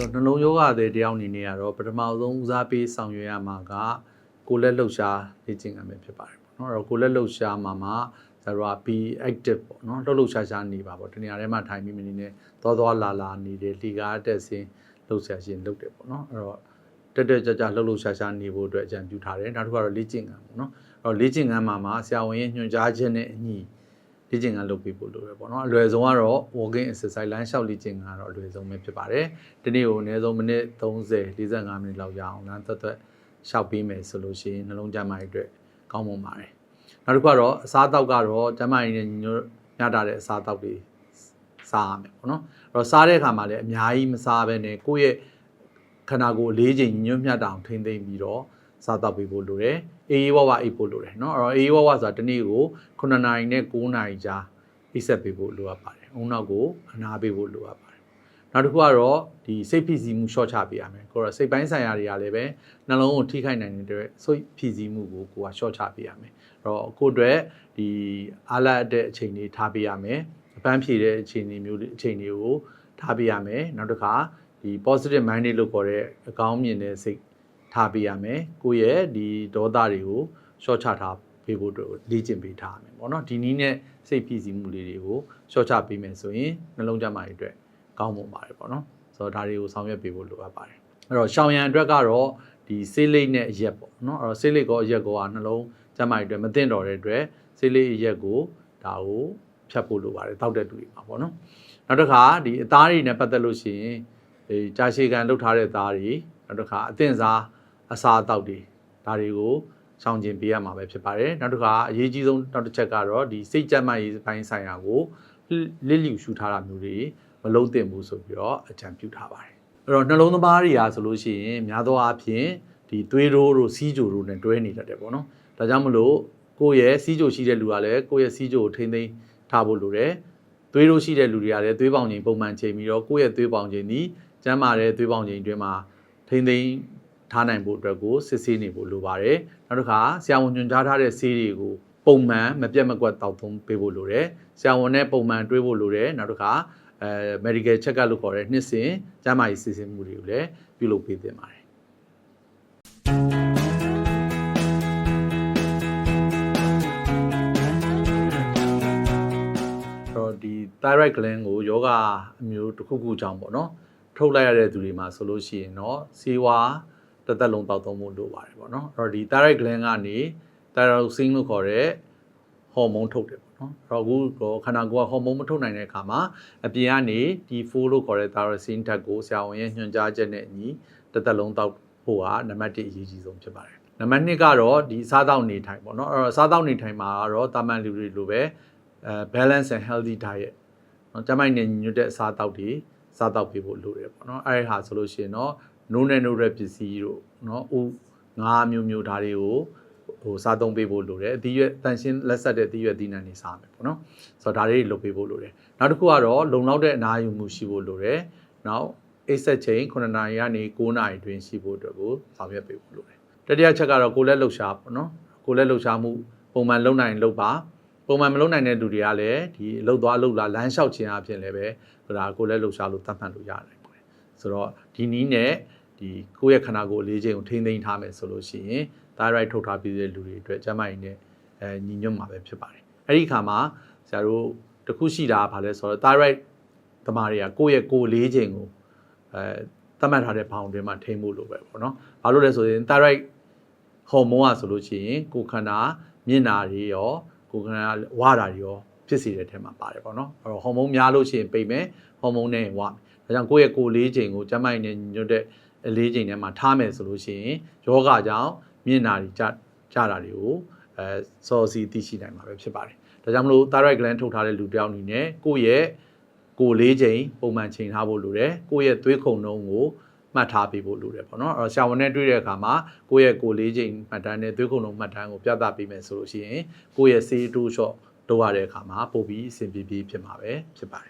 ဆိုတော့နှလုံးယောဂတဲ့တယောက်အနေနဲ့ကတော့ပထမဆုံးဦးစားပေးဆောင်ရွက်ရမှာကကိုယ်လက်လှုပ်ရှားလေ့ကျင့်ရမယ်ဖြစ်ပါတယ်ပေါ့နော်အဲ့တော့ကိုယ်လက်လှုပ်ရှားမှာမှာဇာတ် be active ပေါ့နော်လှုပ်လှုပ်ရှားရှားနေပါပေါ့တနေရာထဲမှာထိုင်ပြီးမနေနဲ့သွားသွားလာလာနေတယ်လီကားတက်စင်းလှုပ်ရှားခြင်းလုပ်တယ်ပေါ့နော်အဲ့တော့တက်တက်ကြကြလှုပ်လှုပ်ရှားရှားနေဖို့အတွက်အကြံပြုထားတယ်နောက်တစ်ခုကတော့လေ့ကျင့်ခန်းပေါ့နော်အဲ့တော့လေ့ကျင့်ခန်းမှာမှာဆရာဝန်ရဲ့ညွှန်ကြားချက်နဲ့အညီ လေ့ကျင့်ခန်းလုပ်ပေးဖို့လိုတယ်ပေါ့နော်အလွယ်ဆုံးကတော့ walking exercise လမ်းလျှောက်လေ့ကျင့်ခန်းကတော့အလွယ်ဆုံးပဲဖြစ်ပါတယ်ဒီနေ့ကိုအနည်းဆုံးမိနစ်30 45မိနစ်လောက်ရအောင်လမ်းသက်သက်လျှောက်ပေးမယ်ဆိုလို့ရှိရင်နှလုံးကျန်းမာရေးအတွက်ကောင်းမွန်ပါတယ်နောက်တစ်ခုကတော့အစားအသောက်ကတော့ကျန်းမာရေးနဲ့ညီညွတ်ညတာတဲ့အစားအသောက်တွေစားရမယ်ပေါ့နော်အဲ့တော့စားတဲ့အခါမှာလည်းအများကြီးမစားဘဲနဲ့ကိုယ့်ရဲ့ခန္ဓာကိုယ်အလေးချိန်ညီညွတ်မျှတအောင်ထိမ့်သိမ့်ပြီးတော့ စားတော့ပေးဖို့လိုတယ်အေးအေးဝဝအိပ်ဖို့လိုတယ်เนาะအဲ့တော့အေးအေးဝဝဆိုတာတစ်နေ့ကို9နာရီနဲ့9နာရီကြားအိပ်ဆက်ပေးဖို့လိုအပ်ပါတယ်။အုံနောက်ကိုအနာပေးဖို့လိုအပ်ပါတယ်။နောက်တစ်ခုကတော့ဒီစိတ်ဖိစီးမှု short ချပေးရမယ်။ကိုယ်တော့စိတ်ပိုင်းဆိုင်ရာတွေကလည်းပဲနှလုံးကိုထိခိုက်နိုင်တဲ့စိတ်ဖိစီးမှုကိုကိုက short ချပေးရမယ်။အဲ့တော့ကိုယ့်အတွက်ဒီအားလက်တဲ့အချိန်လေးထားပေးရမယ်။အပန်းဖြေတဲ့အချိန်လေးမျိုးအချိန်လေးကိုထားပေးရမယ်။နောက်တစ်ခါဒီ positive mind လို့ခေါ်တဲ့အကောင်းမြင်တဲ့စိတ် ထားပေးရမယ်ကိုယ့်ရဲ့ဒီဒေါသတွေကို short ချထားပေးဖို့အတွက်လေ့ကျင့်ပေးထားရမယ်ပေါ့နော်ဒီနည်းနဲ့စိတ်ဖြစ်စီမှုလေးတွေကို short ချပေးမယ်ဆိုရင်နှလုံးကျန်းမာရေးအတွက်ကောင်းမွန်ပါတယ်ပေါ့နော်ဆိုတော့ဒါတွေကိုဆောင်ရွက်ပေးဖို့လိုအပ်ပါတယ်အဲ့တော့ရှောင်ရံအတွက်ကတော့ဒီဆေးလိပ်နဲ့အရက်ပေါ့နော်အဲ့တော့ဆေးလိပ်ကောအရက်ကောကနှလုံးကျန်းမာရေးအတွက်မသင့်တော်တဲ့အတွက်ဆေးလိပ်အရက်ကိုဒါကိုဖြတ်ဖို့လိုပါတယ်တောက်တဲ့တူတွေမှာပေါ့နော်နောက်တစ်ခါဒီအသားတွေနဲ့ပတ်သက်လို့ရှိရင်ဒီကြာရှည်ကန်လှုပ်ထားတဲ့သားတွေနောက်တစ်ခါအသင့်စား အစာအသောက်တွေဒါတွေကိုရှောင်ကျင်ပေးရမှာပဲဖြစ်ပါတယ်နောက်တစ်ခါအရေးကြီးဆုံးနောက်တစ်ချက်ကတော့ဒီစိတ်ကြက်မှတ်ရေးပိုင်းဆိုင်ရာကိုလစ်လျူရှုထားတာမျိုးတွေမလုံးသင့်ဘူးဆိုပြီးတော့အကြံပြုထားပါတယ်အဲ့တော့နှလုံးသမားတွေရာဆိုလို့ရှိရင်များသောအားဖြင့်ဒီသွေးရိုးတို့စီးကြိုတို့နဲ့တွဲနေတတ်တယ်ပေါ့နော်ဒါကြောင့်မလို့ကိုယ့်ရဲ့စီးကြိုရှိတဲ့လူကလည်းကိုယ့်ရဲ့စီးကြိုကိုထိမ့်သိမ်းထားဖို့လိုတယ်သွေးရိုးရှိတဲ့လူတွေကလည်းသွေးပေါင်ချိန်ပုံမှန်ချိန်ပြီးတော့ကိုယ့်ရဲ့သွေးပေါင်ချိန်ဒီကျန်းမာတဲ့သွေးပေါင်ချိန်အတွင်းမှာထိမ့်သိမ်း ထားနိုင်ဖို့အတွက်ကိုစစ်ဆေးနေဖို့လိုပါတယ်နောက်တစ်ခါဆရာဝန်ညွှန်ကြားထားတဲ့ဆေးတွေကိုပုံမှန်မပြတ်မကွက်တောက်သုံးပေးဖို့လိုတယ်ဆရာဝန်နဲ့ပုံမှန်တွေးဖို့လိုတယ်နောက်တစ်ခါအဲ medical check up လို့ခေါ်တဲ့နှစ်စဉ်ကျန်းမာရေးစစ်ဆေးမှုတွေကိုလည်းပြုလုပ်ပေးသင့်ပါတယ်အဲ့တော့ဒီ thyroid gland ကိုယောဂအမျိုးတစ်ခုခုကြောင့်ပေါ့နော်ထုတ်လိုက်ရတဲ့သူတွေမှာဆိုလို့ရှိရင်တော့ဆေးဝါး တစ်သက်လုံးတောက်သုံးဖို့လိုပါတယ်ပေါ့နော်အဲ့တော့ဒီ thyroid gland ကနေ thyroxine လို့ခေါ်တဲ့ဟော်မုန်းထုတ်တယ်ပေါ့နော်အဲ့တော့အခုတော့ခန္ဓာကိုယ်ကဟော်မုန်းမထုတ်နိုင်တဲ့အခါမှာအပြင်ကနေဒီ4လို့ခေါ်တဲ့ thyroxine ဓာတ်ကိုဆရာဝန်ရဲ့ညွှန်ကြားချက်နဲ့အညီတစ်သက်လုံးတောက်ဖို့ဟာနံပါတ်1အရေးကြီးဆုံးဖြစ်ပါတယ်နံပါတ်2ကတော့ဒီစားသောက်နေထိုင်ပေါ့နော်အဲ့တော့စားသောက်နေထိုင်မှာကတော့တာမန်လူတွေလိုပဲအဲ balance and healthy diet နော်ကျမိုက်နေညွတ်တဲ့အစားအသောက်တွေစားသောက်ပေးဖို့လိုတယ်ပေါ့နော်အဲ့ဒီဟာဆိုလို့ရှိရင်တော့ နိုးနဲ့နိုးရက်ပစ္စည်းတို့နော်အိုးငါးမျိုးမျိုးဒါတွေကိုဟိုစားသုံးပေးဖို့လိုတယ်အသီးရွက်တန်ရှင်းလက်ဆက်တဲ့အသီးရွက်ဒီနံနေစားမယ်ပေါ့နော်ဆိုတော့ဒါလေးတွေလုပ်ပေးဖို့လိုတယ်နောက်တစ်ခုကတော့လုံလောက်တဲ့အနာယူမှုရှိဖို့လိုတယ်နောက်အိတ်ဆက်ချိန်9နာရီကနေ9နာရီတွင်ရှိဖို့အတွက်ကိုဆောင်ရွက်ပေးဖို့လိုတယ်တတိယချက်ကတော့ကိုယ်လက်လှုပ်ရှားပေါ့နော်ကိုယ်လက်လှုပ်ရှားမှုပုံမှန်လုပ်နိုင်လုပ်ပါပုံမှန်မလုပ်နိုင်တဲ့လူတွေကလည်းဒီအလုပ်သွားအလုပ်လာလမ်းလျှောက်ခြင်းအပြင်လည်းပဲဒါကိုယ်လက်လှုပ်ရှားလို့သတ်မှတ်လို့ရတယ်ပေါ့ဆိုတော့ဒီနည်းနဲ့ ဒီကိုယ့်ရဲ့ခန္ဓာကိုယ်အလေးချိန်ကိုထိန်းသိမ်းထားမယ်ဆိုလို့ရှိရင် thyroid ထုတ်ထားပြီးတဲ့လူတွေအတွက်ကျန်းမာရေးနဲ့အဲညီညွတ်မှာပဲဖြစ်ပါတယ်။အဲ့ဒီခါမှာဆရာတို့တခုရှိတာကဘာလဲဆိုတော့ thyroid သမားတွေကကိုယ့်ရဲ့ကိုယ်လေးချိန်ကိုအဲသတ်မှတ်ထားတဲ့ဘောင်တွင်မှာထိန်းဖို့လိုပဲပေါ့နော်။ဘာလို့လဲဆိုရင် thyroid ဟော်မုန်းอ่ะဆိုလို့ရှိရင်ကိုယ်ခန္ဓာမျက်နာတွေရောကိုယ်ခန္ဓာဝါတာတွေရောဖြစ်စေတဲ့ထဲမှာပါတယ်ပေါ့နော်အဲ့တော့ဟော်မုန်းများလို့ရှိရင်ပိတ်မယ်ဟော်မုန်းနဲ့ဝါမယ်ဒါကြောင့်ကိုယ့်ရဲ့ကိုယ်လေးချိန်ကိုကျန်းမာရေးနဲ့ညွတ်တဲ့ အလေးချိန်ထဲမှာထားမယ်ဆိုလို့ရှိရင်ယောဂကြောင့်မျက်နာတွေကြကြတာတွေကိုအဲစောစီသိရှိနိုင်မှာပဲဖြစ်ပါတယ်ဒါကြောင့်မလို့ thyroid gland ထုတ်ထားတဲ့လူတစ်ယောက်အနေနဲ့ကိုယ့်ရဲ့ကိုယ်လေးချိန်ပုံမှန်ချိန်ထားဖို့လိုတယ်ကိုယ့်ရဲ့သွေးခုန်နှုန်းကိုမှတ်ထားပေးဖို့လိုတယ်ပေါ့နော်အဲ့တော့ဆရာဝန်နဲ့တွေ့တဲ့အခါမှာကိုယ့်ရဲ့ကိုယ်လေးချိန်မှတ်တမ်းနဲ့သွေးခုန်နှုန်းမှတ်တမ်းကိုပြသပေးမယ်ဆိုလို့ရှိရင်ကိုယ့်ရဲ့ဆေးတိုးလျှော့လုပ်ရတဲ့အခါမှာပို့ပြီးအဆင်ပြေပြေဖြစ်မှာပဲဖြစ်ပါတယ်